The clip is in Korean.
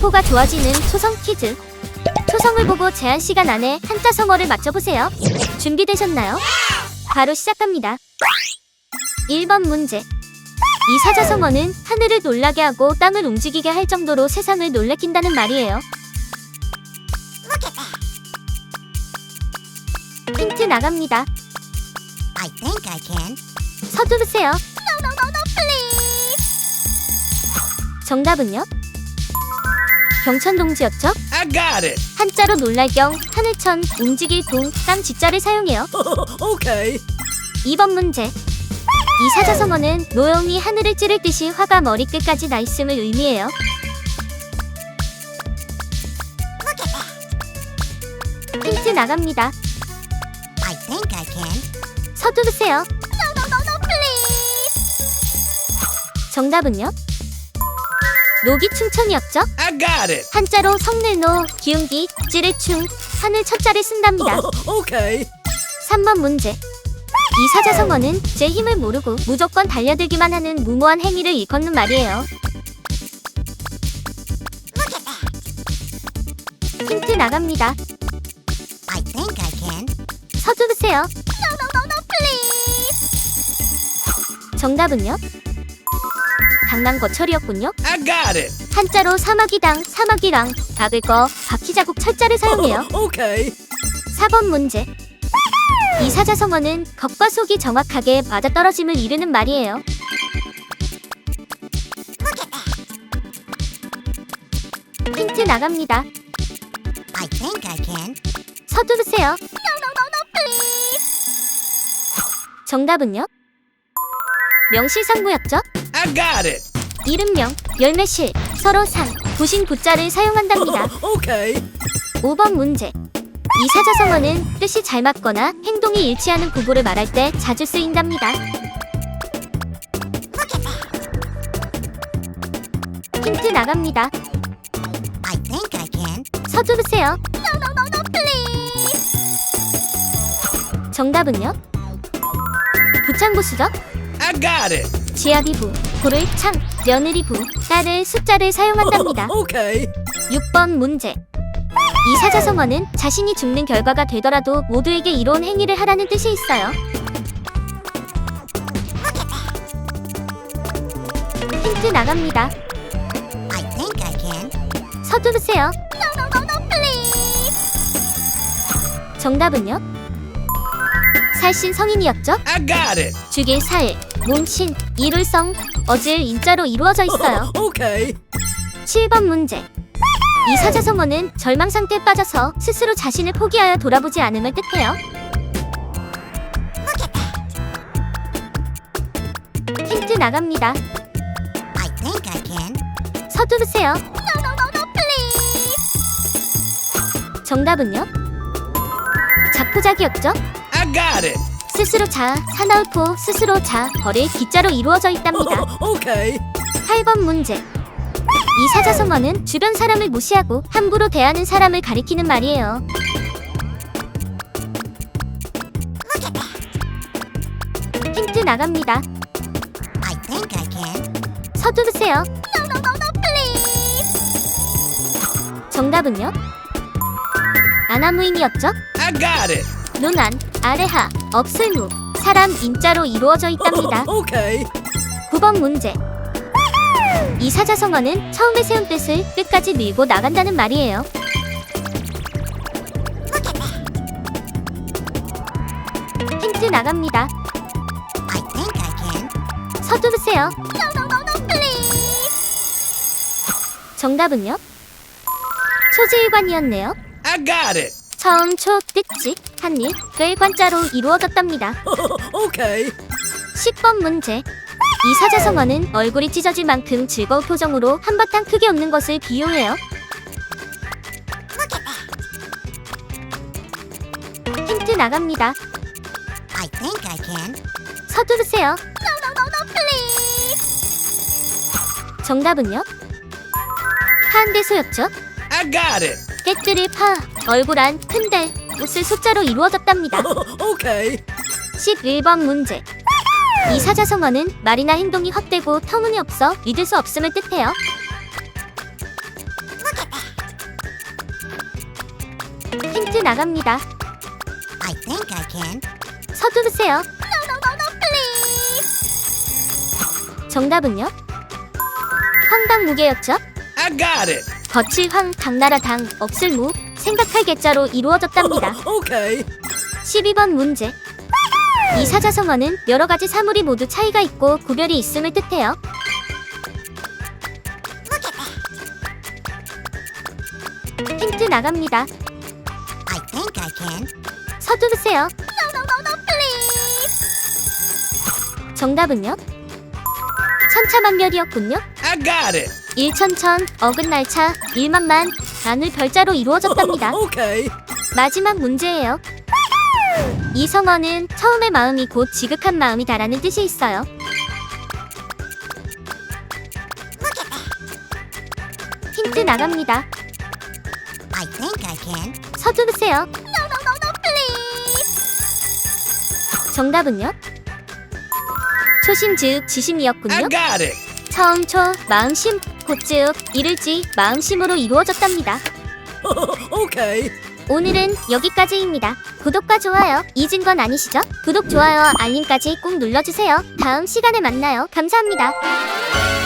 세포가 좋아지는 초성 퀴즈. 초성을 보고 제한 시간 안에 한자 성어를 맞춰보세요. 준비되셨나요? 바로 시작합니다. 1번 문제. 이 사자성어는 하늘을 놀라게 하고 땅을 움직이게 할 정도로 세상을 놀래킨다는 말이에요. 힌트 나갑니다. I think I can. 서두르세요. 정답은요? 경천동지였죠? I got it. 한자로 놀랄 경, 하늘천, 움직일 동, 땅 지자를 사용해요. okay. 2번 문제. 이 사자성어는 노영이 하늘을 찌를 듯이 화가 머리끝까지 나 있음을 의미해요. 힌트 나갑니다. I think I can. 서두르세요. 정답은요? 노기충천이었죠? I got it. 한자로 성늘노, 기운기, 찌를충, 하늘 첫자를 쓴답니다. okay. 3번 문제. 이 사자성어는 제 힘을 모르고 무조건 달려들기만 하는 무모한 행위를 일컫는 말이에요. 힌트 나갑니다. I think I can. 서두르세요. 정답은요? 강남 거철이었군요. I got it. 한자로 사마귀당, 사마귀랑, 박을 거, 바퀴 자국 철자를 사용해요. okay. 4번 문제. 이 사자성어는 겉과 속이 정확하게 맞아떨어짐을 이루는 말이에요. 힌트 나갑니다. I think I can. 서두르세요. 정답은요? 명실상부였죠? I got it. 이름명, 열매실, 서로 산, 부신 부자를 사용한답니다. okay. 5번 문제. 이 사자성어는 뜻이 잘 맞거나 행동이 일치하는 부부를 말할 때 자주 쓰인답니다. 힌트 나갑니다. I think I can. 서두르세요. 정답은요? 부창부수죠? I got it. 지아비부, 부를 창, 며느리부, 딸을 숫자를 사용한답니다. okay. 6번 문제. 이 사자성어는 자신이 죽는 결과가 되더라도 모두에게 이로운 행위를 하라는 뜻이 있어요. 힌트 나갑니다. I think I can. 서두르세요. 정답은요? 살신 성인이었죠? I got it. 죽일 살, 몸신, 이룰성, 어질 인자로 이루어져 있어요. okay. 7번 문제. 이 사자성어는 절망 상태에 빠져서 스스로 자신을 포기하여 돌아보지 않음을 뜻해요. 힌트 나갑니다. I think I can. 서두르세요. 정답은요? 자포자기였죠? I got it. 스스로 자, 사나울 포, 스스로 자, 벌을 기자로 이루어져 있답니다. okay. 8번 문제. 이 사자성어는 주변 사람을 무시하고 함부로 대하는 사람을 가리키는 말이에요. 힌트 나갑니다. I think I can. 서두르세요. 정답은요? 아나무인이었죠? I got it. 눈안, 아래하, 없을무, 사람 인자로 이루어져 있답니다. okay. 9번 문제. 이 사자성어는 처음에 세운 뜻을 끝까지 밀고 나간다는 말이에요. 힌트 나갑니다. I think I can. 서두르세요. 정답은요? 초지일관이었네요. I got it. 처음 초 뜻지 한일 글 관자로 이루어졌답니다. okay. 10번 문제. 이 사자성어는 얼굴이 찢어질 만큼 즐거운 표정으로 한바탕 크게 웃는 것을 비유해요. 힌트 나갑니다. I think I can. 서두르세요. 정답은요? 한대소였죠? I got it. 깨뜨릴 파 얼굴 안 큰데 옷을 숫자로 이루어졌답니다. 오케이. 11번 문제. 이 사자성어는 말이나 행동이 확대고 터무니없어 믿을 수 없음을 뜻해요. 힌트 나갑니다. I think I can. 서두르세요. 정답은요? 황당무게였죠? I got it. 거칠 황, 당나라 당, 없을 무, 생각할 개자로 이루어졌답니다. Okay. 12번 문제. 이 사자성어는 여러 가지 사물이 모두 차이가 있고 구별이 있음을 뜻해요. 힌트 나갑니다. I think I can. 서두르세요. 정답은요? 천차만별이었군요. I got it. 일천천, 어긋날차, 일만만, 만을 별자로 이루어졌답니다. Okay. 마지막 문제예요. 이 성어는 처음의 마음이 곧 지극한 마음이다라는 뜻이 있어요. 힌트 나갑니다. I think I can. 서두르세요. 정답은요? 초심 즉 지심이었군요. I got it. 처음 초, 마음 심, 곧즉 이를지 마음심으로 이루어졌답니다. Okay. 오늘은 여기까지입니다. 구독과 좋아요 잊은 건 아니시죠? 구독, 좋아요, 알림까지 꼭 눌러주세요. 다음 시간에 만나요. 감사합니다.